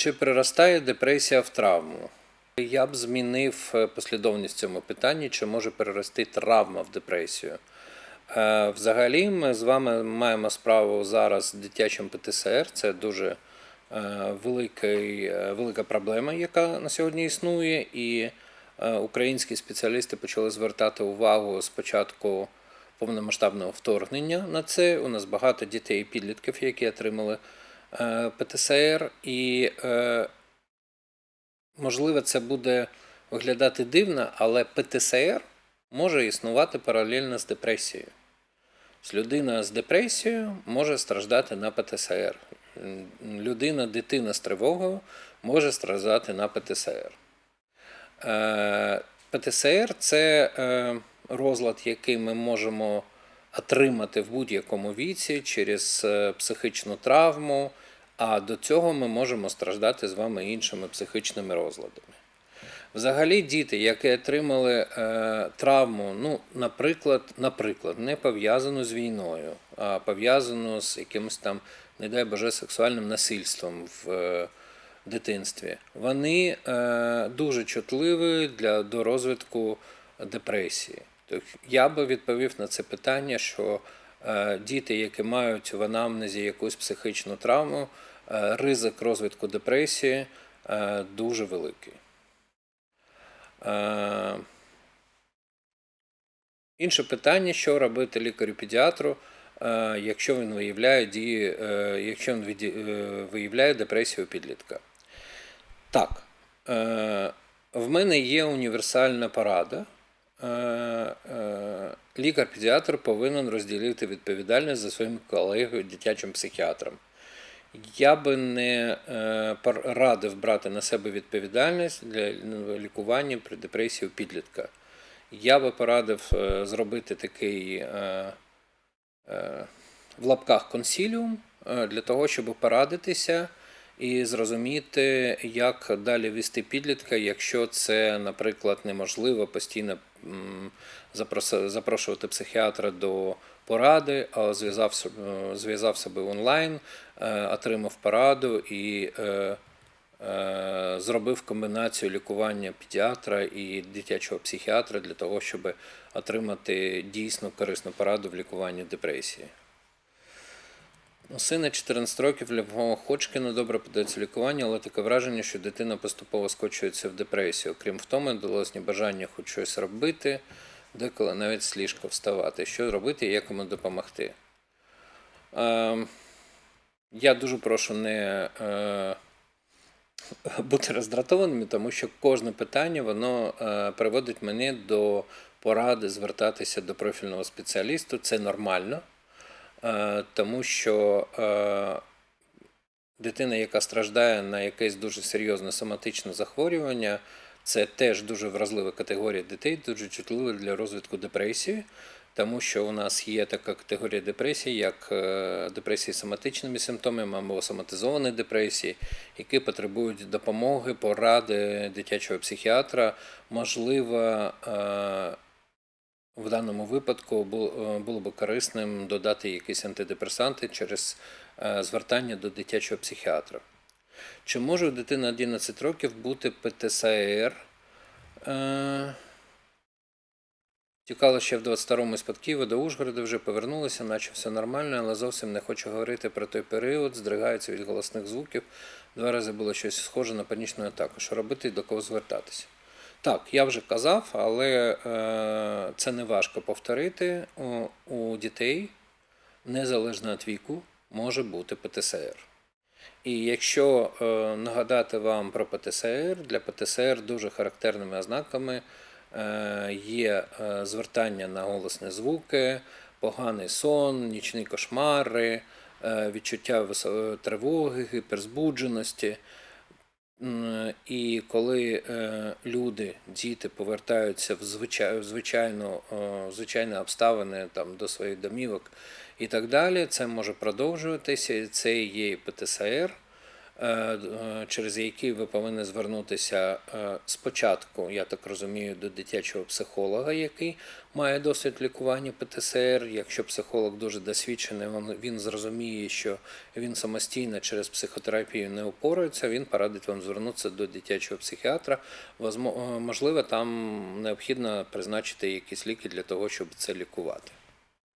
Чи приростає депресія в травму? Я б змінив е, послідовність в цьому питанні, чи може перерости травма в депресію. Е, Взагалі, ми з вами маємо справу зараз з дитячим ПТСР. Це дуже е, великий, велика проблема, яка на сьогодні існує, і українські спеціалісти почали звертати увагу спочатку повномасштабного вторгнення на це. У нас багато дітей і підлітків, які отримали ПТСР, і е, можливо, це буде виглядати дивно, але ПТСР може існувати паралельно з депресією. Людина з депресією може страждати на ПТСР. Людина, дитина з тривогою може страждати на ПТСР. Е, ПТСР це е, розлад, який ми можемо отримати в будь-якому віці через е, психічну травму, а до цього ми можемо страждати з вами іншими психічними розладами. Взагалі, діти, які отримали е, травму, ну, наприклад, наприклад, не пов'язану з війною, а пов'язану з якимось там, не дай Боже, сексуальним насильством в е, дитинстві, вони дуже чутливі для, до розвитку депресії. Я би відповів на це питання, що е, діти, які мають в анамнезі якусь психічну травму, е, ризик розвитку депресії е, дуже великий. Інше питання, що робити лікарю-педіатру, якщо він виявляє дії, якщо він виявляє депресію підлітка. Так, в мене є універсальна порада. Е, е, Лікар-педіатр повинен розділити відповідальність за своїм колегою дитячим психіатром. Я би не е, радив брати на себе відповідальність для лікування при депресії у підлітка. Я би порадив зробити такий в лапках консіліум для того, щоб порадитися і зрозуміти, як далі вести підлітка, якщо це, наприклад, неможливо постійно запрошувати психіатра до поради, а зв'язав е, зв'язав себе онлайн, е, отримав пораду і е, зробив комбінацію лікування педіатра і дитячого психіатра для того, щоб отримати дійсно корисну пораду в лікуванні депресії. У сина 14 років лімфома Ходжкіна добре подається лікування, але таке враження, що дитина поступово скочується в депресію. Крім втоми, долось бажання хоч щось робити, деколи навіть з ліжка вставати. Що робити і як йому допомогти? Е, я дуже прошу не е, бути роздратованими, тому що кожне питання воно е, приводить мене до поради звертатися до профільного спеціалісту. Це нормально. Е, тому що е, дитина, яка страждає на якесь дуже серйозне соматичне захворювання, це теж дуже вразлива категорія дітей, дуже чутлива для розвитку депресії, тому що у нас є така категорія депресії, як е, депресії з соматичними симптомами або соматизовані депресії, які потребують допомоги, поради дитячого психіатра. Можливо, в даному випадку е, було б корисним додати якісь антидепресанти через е, звертання до дитячого психіатра. Чи може у дитини 11 років бути ПТСР? Е, Тікала ще в 22-му з-під Києва до Ужгорода, вже повернулася, наче все нормально, але зовсім не хочу говорити про той період, здригається від голосних звуків. Два рази було щось схоже на панічну атаку. Що робити і до кого звертатися? Так, я вже казав, але е, це не важко повторити. У, дітей, незалежно від віку, може бути ПТСР. І якщо е, нагадати вам про ПТСР, для ПТСР дуже характерними ознаками е, є звертання на голосні звуки, поганий сон, нічні кошмари, відчуття тривоги, гіперзбудженості. І коли е, люди, діти повертаються в звичай, в звичайну, е, звичайні обставини там, до своїх домівок і так далі, це може продовжуватися. Це є ПТСР. Е, е, через які ви повинні звернутися е, спочатку, я так розумію, до дитячого психолога, який має досвід лікування ПТСР. Якщо психолог дуже досвідчений, він, зрозуміє, що він самостійно через психотерапію не упорається, він порадить вам звернутися до дитячого психіатра. Можливо, там необхідно призначити якісь ліки для того, щоб це лікувати.